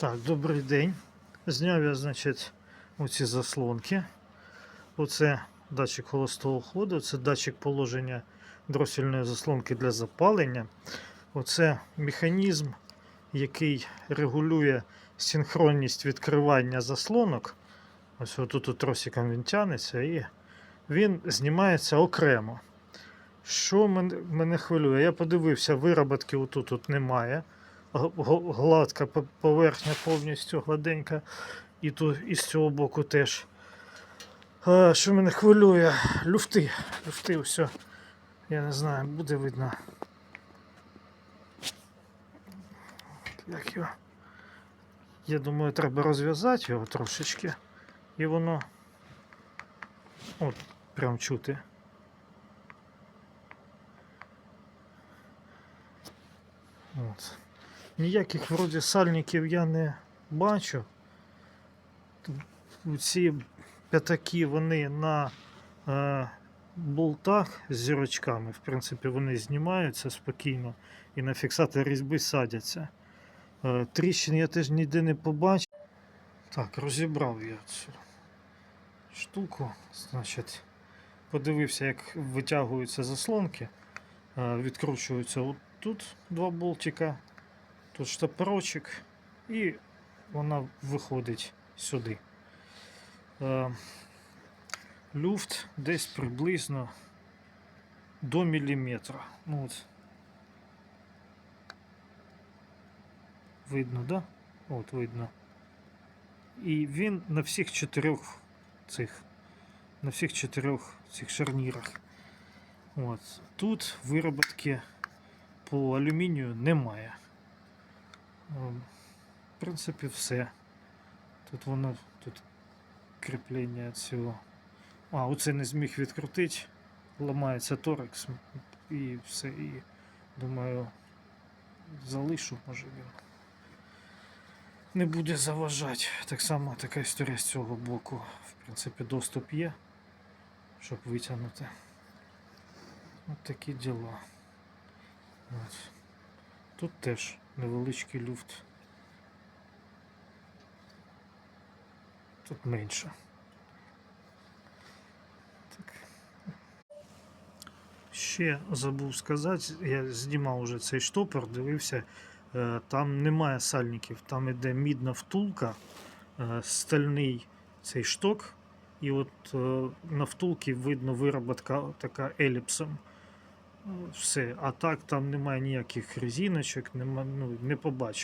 Так, добрий день. Зняв я, значить, оці заслонки. Оце датчик холостого ходу, це датчик положення дросільної заслонки для запалення. Оце механізм, який регулює синхронність відкривання заслонок. Ось отут тросиком він тянеться і він знімається окремо. Що мене, хвилює? Я подивився, вироботки отут тут немає. Гладка поверхня повністю гладенька. І, ту, і з цього боку теж. А, що мене хвилює? Люфти. Люфти, все. Я не знаю, буде видно. Як його. Я думаю, треба розв'язати його трошечки. І воно. От, прям чути. От. Ніяких вроді сальників я не бачу. Ці п'ятаки вони на е, болтах з зірочками. В принципі, вони знімаються спокійно і на фіксатор різьби садяться. Е, тріщин я теж ніде не побачив. Так, розібрав я цю штуку. Значить, подивився, як витягуються заслонки. Е, Відкручуються от тут два болтика, тут штопорочок, і вона виходить сюди. Е, Люфт десь приблизно до міліметра. Ну, от. Видно, да? От видно. І він на всіх чотирьох цих, на всіх чотирьох цих шарнірах. От. Тут вироботки по алюмінію немає. Ем, В принципі, все. Тут воно тут кріплення цього. А, оце не зміг відкрутити. Ламається торекс і все. І думаю, залишу, може він. Не буде заважати. Так само така історія з цього боку. В принципі, доступ є, щоб витягнути. От такі діла. От. Тут теж невеличкий люфт. Тут менше. Так. Ще забув сказати, я знімав уже цей штопор, дивився, е, там немає сальників, там іде мідна втулка, е, стальний цей шток, і от е, на втулці видно вироботка така еліпсом. Все, а так там немає ніяких резиночок, нема, ну, не побачив.